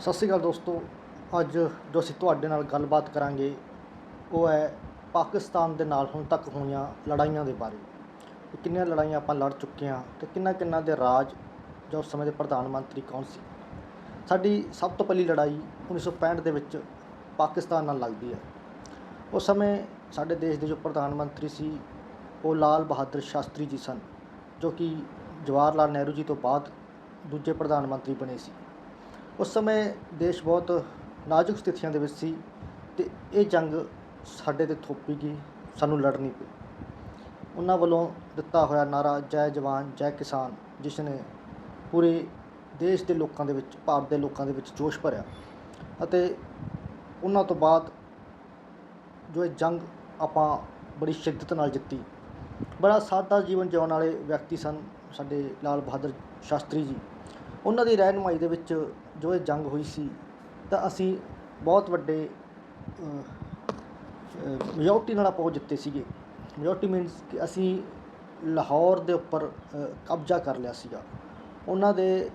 ਸਤਿ ਸ਼੍ਰੀ ਅਕਾਲ ਦੋਸਤੋ, ਅੱਜ ਜੋ ਅਸੀਂ ਤੁਹਾਡੇ ਨਾਲ ਗੱਲਬਾਤ ਕਰਾਂਗੇ, ਉਹ ਹੈ ਪਾਕਿਸਤਾਨ ਦੇ ਨਾਲ ਹੁਣ ਤੱਕ ਹੋਈਆਂ ਲੜਾਈਆਂ ਦੇ ਬਾਰੇ। ਕਿ ਕਿੰਨੀਆਂ ਲੜਾਈਆਂ ਆਪਾਂ ਲੜ ਚੁੱਕੇ ਹਾਂ ਤੇ ਕਿੰਨਾ ਕਿੰਨਾ ਦੇ ਰਾਜ ਜਾਂ ਉਸ ਸਮੇਂ ਦੇ ਪ੍ਰਧਾਨ ਮੰਤਰੀ ਕੌਣ ਸੀ। ਸਾਡੀ ਸਭ ਤੋਂ ਪਹਿਲੀ ਲੜਾਈ 1965 ਦੇ ਵਿੱਚ ਪਾਕਿਸਤਾਨ ਨਾਲ ਲੱਗਦੀ ਹੈ। ਉਸ ਸਮੇਂ ਸਾਡੇ ਦੇਸ਼ ਦੇ ਜੋ ਪ੍ਰਧਾਨ ਮੰਤਰੀ ਸੀ, ਉਹ ਲਾਲ ਬਹਾਦਰ ਸ਼ਾਸਤਰੀ ਜੀ ਸਨ, ਜੋ ਕਿ ਜਵਾਹਰ ਲਾਲ ਨਹਿਰੂ ਜੀ ਤੋਂ ਬਾਅਦ ਦੂਜੇ ਪ੍ਰਧਾਨ ਮੰਤਰੀ ਬਣੇ ਸੀ। ਉਸ ਸਮੇਂ ਦੇਸ਼ ਬਹੁਤ ਨਾਜ਼ੁਕ ਸਥਿਤੀਆਂ ਦੇ ਵਿੱਚ ਸੀ ਅਤੇ ਇਹ ਜੰਗ ਸਾਡੇ ਤੇ ਥੋਪੀ ਗਈ, ਸਾਨੂੰ ਲੜਨੀ ਪਈ। ਉਹਨਾਂ ਵੱਲੋਂ ਦਿੱਤਾ ਹੋਇਆ ਨਾਰਾ ਜੈ ਜਵਾਨ, ਜੈ ਕਿਸਾਨ, ਜਿਸ ਨੇ ਪੂਰੇ ਦੇਸ਼ ਦੇ ਲੋਕਾਂ ਦੇ ਵਿੱਚ, ਭਾਰਤ ਦੇ ਲੋਕਾਂ ਦੇ ਵਿੱਚ ਜੋਸ਼ ਭਰਿਆ ਅਤੇ ਉਹਨਾਂ ਤੋਂ ਬਾਅਦ ਜੋ ਇਹ ਜੰਗ ਆਪਾਂ ਬੜੀ ਸ਼ਿੱਦਤ ਨਾਲ ਜਿੱਤੀ। ਬੜਾ ਸਾਦਾ ਜੀਵਨ ਜਿਉਣ ਵਾਲੇ ਵਿਅਕਤੀ ਸਨ ਸਾਡੇ ਲਾਲ ਬਹਾਦਰ ਸ਼ਾਸਤਰੀ ਜੀ। ਉਹਨਾਂ ਦੀ ਰਹਿਨੁਮਾਈ ਦੇ ਵਿੱਚ ਜੋ ਇਹ ਜੰਗ ਹੋਈ ਸੀ, ਤਾਂ ਅਸੀਂ ਬਹੁਤ ਵੱਡੇ ਮੈਜੋਰਟੀ ਨਾਲ ਪਹੁੰਚ ਉਹ ਜਿੱਤੇ ਸੀਗੇ। ਮੈਜੋਰਟੀ ਮੀਨਸ ਕਿ ਅਸੀਂ ਲਾਹੌਰ ਦੇ ਉੱਪਰ ਕਬਜ਼ਾ ਕਰ ਲਿਆ ਸੀਗਾ। ਉਹਨਾਂ ਦੇ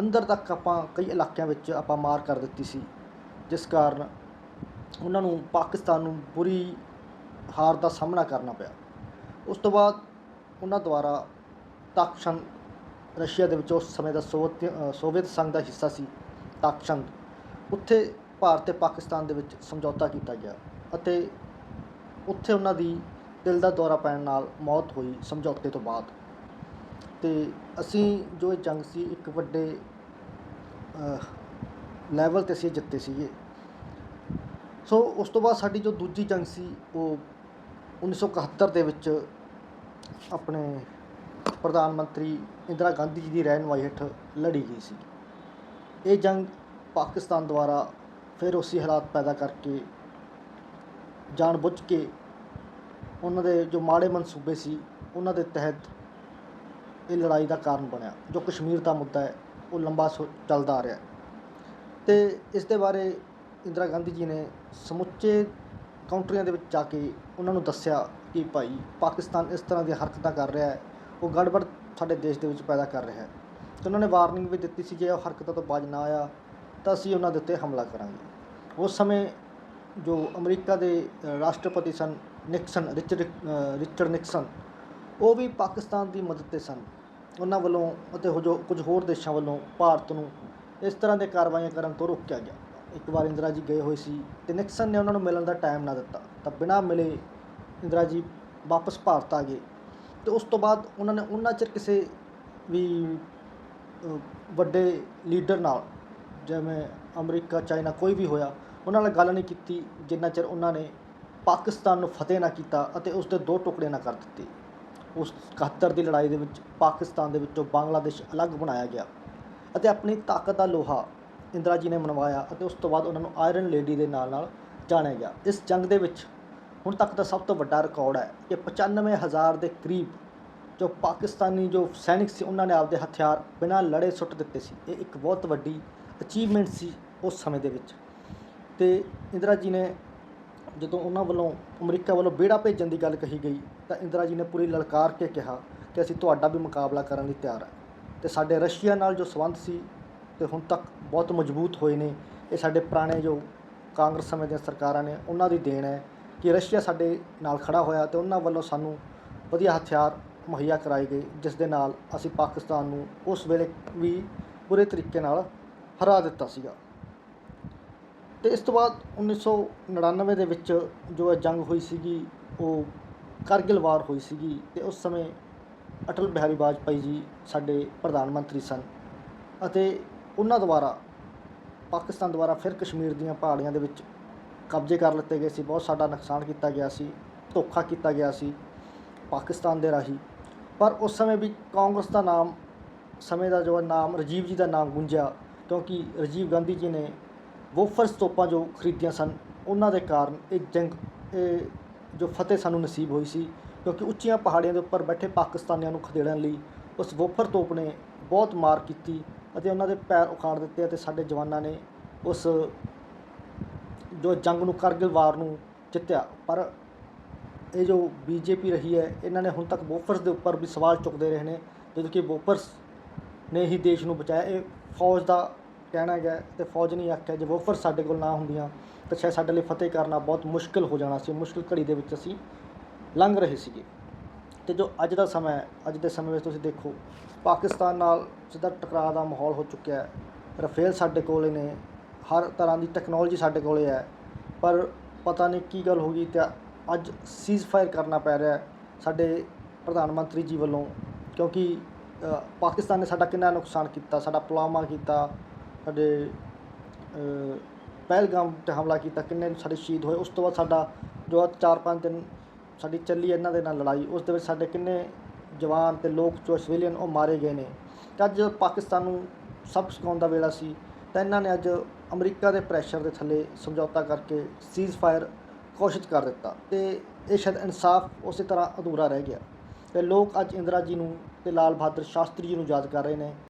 ਅੰਦਰ ਤੱਕ ਆਪਾਂ ਕਈ ਇਲਾਕਿਆਂ ਵਿੱਚ ਆਪਾਂ ਮਾਰ ਕਰ ਦਿੱਤੀ ਸੀ। ਜਿਸ ਕਾਰਨ ਉਹਨਾਂ ਨੂੰ ਪਾਕਿਸਤਾਨ ਨੂੰ ਬੁਰੀ ਹਾਰ ਦਾ ਸਾਹਮਣਾ ਕਰਨਾ ਪਿਆ। ਉਸ ਤੋਂ ਬਾਅਦ ਉਹਨਾਂ ਦੁਆਰਾ ਤਾਕਸ਼ਨ ਰਸ਼ੀਆ ਦੇ ਵਿੱਚ ਉਸ ਸਮੇਂ ਦਾ ਸੋਵੀਅਤ ਸੋਵੀਅਤ ਸੰਘ ਦਾ ਹਿੱਸਾ ਸੀ, ਤਾਕਸ਼ੰਦ। ਉੱਥੇ ਭਾਰਤ ਤੇ ਪਾਕਿਸਤਾਨ ਦੇ ਵਿੱਚ ਸਮਝੌਤਾ ਕੀਤਾ ਗਿਆ ਅਤੇ ਉੱਥੇ ਉਹਨਾਂ ਦੀ ਦਿਲ ਦਾ ਦੌਰਾ ਪੈਣ ਨਾਲ ਮੌਤ ਹੋਈ ਸਮਝੌਤੇ ਤੋਂ ਬਾਅਦ। ਤੇ ਅਸੀਂ ਜੋ ਇਹ ਜੰਗ ਸੀ, ਇੱਕ ਵੱਡੇ ਲੈਵਲ ਤੇ ਅਸੀਂ ਜਿੱਤੇ ਸੀਗੇ। ਸੋ ਉਸ ਤੋਂ ਬਾਅਦ ਸਾਡੀ ਜੋ ਦੂਜੀ ਜੰਗ ਸੀ, ਉਹ 1971 ਦੇ ਵਿੱਚ ਆਪਣੇ ਪ੍ਰਧਾਨ ਮੰਤਰੀ ਇੰਦਰਾ ਗਾਂਧੀ ਜੀ ਦੀ ਰਹਿਨੁਮਾਈ ਹੇਠ ਲੜੀ ਗਈ ਸੀ। ਇਹ ਜੰਗ ਪਾਕਿਸਤਾਨ ਦੁਆਰਾ ਫਿਰ ਉਸੇ ਹਾਲਾਤ ਪੈਦਾ ਕਰਕੇ ਜਾਣ ਬੁੱਝ ਕੇ ਉਹਨਾਂ ਦੇ ਜੋ ਮਾੜੇ ਮਨਸੂਬੇ ਸੀ, ਉਹਨਾਂ ਦੇ ਤਹਿਤ ਇਹ ਲੜਾਈ ਦਾ ਕਾਰਨ ਬਣਿਆ। ਜੋ ਕਸ਼ਮੀਰ ਦਾ ਮੁੱਦਾ ਹੈ, ਉਹ ਲੰਬਾ ਸੋ- ਚੱਲਦਾ ਆ ਰਿਹਾ। ਹੈ ਤੇ ਇਸ ਦੇ ਬਾਰੇ ਇੰਦਰਾ ਗਾਂਧੀ ਜੀ ਨੇ ਸਮੁੱਚੇ ਕਾਉਂਟਰੀਆਂ ਦੇ ਵਿੱਚ ਜਾ ਕੇ ਉਹਨਾਂ ਨੂੰ ਦੱਸਿਆ ਕਿ ਭਾਈ ਪਾਕਿਸਤਾਨ ਇਸ ਤਰ੍ਹਾਂ ਦੀਆਂ ਹਰਕਤਾਂ ਕਰ ਰਿਹਾ ਹੈ ਉਹ ਗੜਬੜ ਸਾਡੇ ਦੇਸ਼ ਦੇ ਵਿੱਚ ਪੈਦਾ ਕਰ ਰਿਹਾ ਹੈ। ਤੇ ਉਹਨਾਂ ਨੇ ਵਾਰਨਿੰਗ ਵੀ ਦਿੱਤੀ ਸੀ ਜੇ ਉਹ ਹਰਕਤਾਂ ਤੋਂ ਬਾਜ ਨਾ ਆਇਆ ਤਾਂ ਅਸੀਂ ਉਹਨਾਂ ਦੇ ਉੱਤੇ ਹਮਲਾ ਕਰਾਂਗੇ। ਉਸ ਸਮੇਂ ਜੋ ਅਮਰੀਕਾ ਦੇ ਰਾਸ਼ਟਰਪਤੀ ਸਨ, ਨਿਕਸਨ, ਰਿਚਰਡ ਰਿਚਰਡ ਨਿਕਸਨ, ਉਹ ਵੀ ਪਾਕਿਸਤਾਨ ਦੀ ਮਦਦ ਤੇ ਸਨ। ਉਹਨਾਂ ਵੱਲੋਂ ਅਤੇ ਹੋ ਜੋ ਕੁਝ ਹੋਰ ਦੇਸ਼ਾਂ ਵੱਲੋਂ ਭਾਰਤ ਨੂੰ ਇਸ ਤਰ੍ਹਾਂ ਦੇ ਕਾਰਵਾਈਆਂ ਕਰਨ ਤੋਂ ਰੋਕਿਆ ਗਿਆ। ਇੱਕ ਵਾਰ ਇੰਦਰਾ ਜੀ ਗਏ ਹੋਏ ਸੀ ਤੇ ਨਿਕਸਨ ਨੇ ਉਹਨਾਂ ਨੂੰ ਮਿਲਣ ਦਾ ਟਾਈਮ ਨਾ ਦਿੱਤਾ। ਤਾਂ ਬਿਨਾਂ ਮਿਲੇ ਇੰਦਰਾ ਜੀ ਵਾਪਸ ਭਾਰਤ ਆ ਗਏ। ਤੇ ਉਸ ਤੋਂ ਬਾਅਦ ਉਹਨਾਂ ਨੇ ਉਹਨਾਂ ਚਿਰ ਕਿਸੇ ਵੀ ਵੱਡੇ ਲੀਡਰ ਨਾਲ ਜਿਵੇਂ ਅਮਰੀਕਾ, ਚਾਈਨਾ ਕੋਈ ਵੀ ਹੋਇਆ, ਉਹਨਾਂ ਨਾਲ ਗੱਲ ਨਹੀਂ ਕੀਤੀ, ਜਿੰਨਾ ਚਿਰ ਉਹਨਾਂ ਨੇ ਪਾਕਿਸਤਾਨ ਨੂੰ ਫਤਿਹ ਨਾ ਕੀਤਾ ਅਤੇ ਉਸ ਦੇ ਦੋ ਟੁਕੜੇ ਨਾ ਕਰ ਦਿੱਤੇ। ਉਸ 71 ਦੀ ਲੜਾਈ ਦੇ ਵਿੱਚ ਪਾਕਿਸਤਾਨ ਦੇ ਵਿੱਚੋਂ ਬੰਗਲਾਦੇਸ਼ ਅਲੱਗ ਬਣਾਇਆ ਗਿਆ ਅਤੇ ਆਪਣੀ ਤਾਕਤ ਦਾ ਲੋਹਾ ਇੰਦਰਾ ਜੀ ਨੇ ਮਨਵਾਇਆ ਅਤੇ ਉਸ ਤੋਂ ਬਾਅਦ ਉਹਨਾਂ ਨੂੰ ਆਇਰਨ ਲੇਡੀ ਦੇ ਨਾਲ ਨਾਲ ਜਾਣਿਆ ਗਿਆ। ਇਸ ਜੰਗ ਦੇ ਵਿੱਚ ਹੁਣ ਤੱਕ ਦਾ ਸਭ ਤੋਂ ਵੱਡਾ ਰਿਕਾਰਡ ਹੈ ਕਿ 95000 ਦੇ ਕਰੀਬ ਜੋ ਪਾਕਿਸਤਾਨੀ ਜੋ ਸੈਨਿਕ ਸੀ, ਉਹਨਾਂ ਨੇ ਆਪਦੇ ਹਥਿਆਰ ਬਿਨਾਂ ਲੜੇ ਸੁੱਟ ਦਿੱਤੇ ਸੀ। ਇਹ ਇੱਕ ਬਹੁਤ ਵੱਡੀ ਅਚੀਵਮੈਂਟ ਸੀ ਉਸ ਸਮੇਂ ਦੇ ਵਿੱਚ। ਤੇ ਇੰਦਰਾ ਜੀ ਨੇ ਜਦੋਂ ਉਹਨਾਂ ਵੱਲੋਂ ਅਮਰੀਕਾ ਵੱਲੋਂ ਬੇੜਾ ਭੇਜਣ ਦੀ ਗੱਲ ਕਹੀ ਗਈ, ਤਾਂ ਇੰਦਰਾ ਜੀ ਨੇ ਪੂਰੀ ਲਲਕਾਰ ਕੇ ਕਿਹਾ ਕਿ ਅਸੀਂ ਤੁਹਾਡਾ ਵੀ ਮੁਕਾਬਲਾ ਕਰਨ ਲਈ ਤਿਆਰ ਹਾਂ। ਤੇ ਸਾਡੇ ਰਸ਼ੀਆ ਨਾਲ ਜੋ ਸੰਬੰਧ ਸੀ, ਤੇ ਹੁਣ ਤੱਕ ਬਹੁਤ ਮਜ਼ਬੂਤ ਹੋਏ ਨੇ। ਇਹ ਸਾਡੇ ਪੁਰਾਣੇ ਜੋ ਕਾਂਗਰਸ ਸਮੇਂ ਦੀਆਂ ਸਰਕਾਰਾਂ ਨੇ, ਉਹਨਾਂ ਦੀ ਦੇਣ ਹੈ। ਕਿ ਰਸ਼ੀਆ ਸਾਡੇ ਨਾਲ ਖੜਾ ਹੋਇਆ ਤੇ ਉਹਨਾਂ ਵੱਲੋਂ ਸਾਨੂੰ ਵਧੀਆ ਹਥਿਆਰ ਮੁਹੱਈਆ ਕਰਾਏ ਗਏ, ਜਿਸ ਦੇ ਨਾਲ ਅਸੀਂ ਪਾਕਿਸਤਾਨ ਨੂੰ ਉਸ ਵੇਲੇ ਵੀ ਪੂਰੇ ਤਰੀਕੇ ਨਾਲ ਹਰਾ ਦਿੱਤਾ ਸੀਗਾ। ਤੇ ਇਸ ਤੋਂ ਬਾਅਦ 1999 ਦੇ ਵਿੱਚ ਜੋ ਇਹ ਜੰਗ ਹੋਈ ਸੀਗੀ, ਉਹ ਕਾਰਗਿਲ ਵਾਰ ਹੋਈ ਸੀਗੀ ਤੇ ਉਸ ਸਮੇਂ ਅਟਲ ਬਿਹਾਰੀ ਵਾਜਪਾਈ ਜੀ ਸਾਡੇ ਪ੍ਰਧਾਨ ਮੰਤਰੀ ਸਨ ਅਤੇ ਉਹਨਾਂ ਦੁਆਰਾ ਪਾਕਿਸਤਾਨ ਦੁਆਰਾ ਫਿਰ ਕਸ਼ਮੀਰ ਦੀਆਂ ਪਹਾੜੀਆਂ ਦੇ ਵਿੱਚ ਕਬਜ਼ੇ ਕਰ ਲਿੱਤੇ ਗਏ ਸੀ, ਬਹੁਤ ਸਾਡਾ ਨੁਕਸਾਨ ਕੀਤਾ ਗਿਆ ਸੀ, ਧੋਖਾ ਕੀਤਾ ਗਿਆ ਸੀ ਪਾਕਿਸਤਾਨ ਦੇ ਰਾਹੀਂ। ਪਰ ਉਸ ਸਮੇਂ ਵੀ ਕਾਂਗਰਸ ਦਾ ਨਾਮ, ਸਮੇਂ ਦਾ ਜੋ ਨਾਮ, ਰਾਜੀਵ ਜੀ ਦਾ ਨਾਮ ਗੁੰਜਿਆ ਕਿਉਂਕਿ ਰਾਜੀਵ ਗਾਂਧੀ ਜੀ ਨੇ ਵੋਫਰਸ ਤੋਪਾਂ ਜੋ ਖਰੀਦੀਆਂ ਸਨ, ਉਹਨਾਂ ਦੇ ਕਾਰਨ ਇਹ ਜੰਗ, ਇਹ ਜੋ ਫਤਿਹ ਸਾਨੂੰ ਨਸੀਬ ਹੋਈ ਸੀ ਕਿਉਂਕਿ ਉੱਚੀਆਂ ਪਹਾੜੀਆਂ ਦੇ ਉੱਪਰ ਬੈਠੇ ਪਾਕਿਸਤਾਨੀਆਂ ਨੂੰ ਖਦੇੜਨ ਲਈ ਉਸ ਵੋਫਰ ਤੋਪ ਨੇ ਬਹੁਤ ਮਾਰ ਕੀਤੀ ਅਤੇ ਉਹਨਾਂ ਦੇ ਪੈਰ ਉਖਾੜ ਦਿੱਤੇ ਅਤੇ ਸਾਡੇ ਜਵਾਨਾਂ ਨੇ ਉਸ ਜੋ ਜੰਗ ਨੂੰ ਕਾਰਗਿਲ ਵਾਰ ਨੂੰ ਜਿੱਤਿਆ, ਪਰ ਇਹ ਜੋ ਬੀਜੇਪੀ ਰਹੀ ਹੈ, ਇਹਨਾਂ ਨੇ ਹੁਣ ਤੱਕ ਵੋਫਰਸ ਦੇ ਉੱਪਰ ਵੀ ਸਵਾਲ ਚੁੱਕਦੇ ਰਹੇ ਨੇ, ਜਦੋਂ ਕਿ ਵੋਫਰਸ ਨੇ ਹੀ ਦੇਸ਼ ਨੂੰ ਬਚਾਇਆ। ਇਹ ਫੌਜ ਦਾ ਕਹਿਣਾ ਹੈਗਾ ਤੇ ਫੌਜ ਨੇ ਆਖਿਆ, ਜੇ ਵੋਫਰ ਸਾਡੇ ਕੋਲ ਨਾ ਹੁੰਦੀਆਂ, ਤਾਂ ਸ਼ਾਇਦ ਸਾਡੇ ਲਈ ਫਤਿਹ ਕਰਨਾ ਬਹੁਤ ਮੁਸ਼ਕਲ ਹੋ ਜਾਣਾ ਸੀ, ਮੁਸ਼ਕਲ ਘੜੀ ਦੇ ਵਿੱਚ ਅਸੀਂ ਲੰਘ ਰਹੇ ਸੀਗੇ। ਤੇ ਜੋ ਅੱਜ ਦਾ ਸਮਾਂ ਹੈ, ਅੱਜ ਦੇ ਸਮੇਂ ਵਿੱਚ ਤੁਸੀਂ ਦੇਖੋ, ਪਾਕਿਸਤਾਨ ਨਾਲ ਸਿੱਧਾ ਟਕਰਾਅ ਦਾ ਮਾਹੌਲ ਹੋ ਚੁੱਕਿਆ ਹੈ। ਰਫੇਲ ਸਾਡੇ ਕੋਲ ਨੇ ਹਰ ਤਰ੍ਹਾਂ ਦੀ ਟੈਕਨੋਲੋਜੀ ਸਾਡੇ ਕੋਲੇ ਹੈ। ਪਰ ਪਤਾ ਨਹੀਂ ਕੀ ਗੱਲ ਹੋ ਗਈ ਤੇ ਅੱਜ ਸੀਜ਼ ਫਾਇਰ ਕਰਨਾ ਪੈ ਰਿਹਾ ਸਾਡੇ ਪ੍ਰਧਾਨ ਮੰਤਰੀ ਜੀ ਵੱਲੋਂ। ਕਿਉਂਕਿ ਪਾਕਿਸਤਾਨ ਨੇ ਸਾਡਾ ਕਿੰਨਾ ਨੁਕਸਾਨ ਕੀਤਾ, ਸਾਡਾ ਪੁਲਵਾਮਾ ਕੀਤਾ, ਸਾਡੇ ਪਹਿਲਗਾਮ ਤੇ ਹਮਲਾ ਕੀਤਾ, ਕਿੰਨੇ ਸਾਡੇ ਸ਼ਹੀਦ ਹੋਏ। ਉਸ ਤੋਂ ਬਾਅਦ ਸਾਡਾ ਜੋ ਆਹ ਚਾਰ ਪੰਜ ਦਿਨ ਸਾਡੀ ਚੱਲੀ ਇਹਨਾਂ ਦੇ ਨਾਲ ਲੜਾਈ, ਉਸ ਦੇ ਵਿੱਚ ਸਾਡੇ ਕਿੰਨੇ ਜਵਾਨ ਤੇ ਲੋਕ ਜੋ ਸਿਵੀਲੀਅਨ ਉਹ ਮਾਰੇ ਗਏ ਨੇ। ਤੇ ਅੱਜ ਪਾਕਿਸਤਾਨ ਨੂੰ ਸਭ ਸਿਖਾਉਣ ਦਾ ਵੇਲਾ ਸੀ। ਤਾਂ ਇਹਨਾਂ ਨੇ ਅੱਜ ਅਮਰੀਕਾ ਦੇ ਪ੍ਰੈਸ਼ਰ ਦੇ ਥੱਲੇ ਸਮਝੌਤਾ ਕਰਕੇ ਸੀਜ਼ ਫਾਇਰ ਘੋਸ਼ਿਤ ਕਰ ਦਿੱਤਾ ਤੇ ਇਹ ਸ਼ਾਇਦ ਇਨਸਾਫ ਉਸੇ ਤਰ੍ਹਾਂ ਅਧੂਰਾ ਰਹਿ ਗਿਆ ਤੇ ਲੋਕ ਅੱਜ ਇੰਦਰਾ ਜੀ ਨੂੰ ਤੇ ਲਾਲ ਬਹਾਦਰ ਸ਼ਾਸਤਰੀ ਜੀ ਨੂੰ ਯਾਦ ਕਰ ਰਹੇ ਨੇ।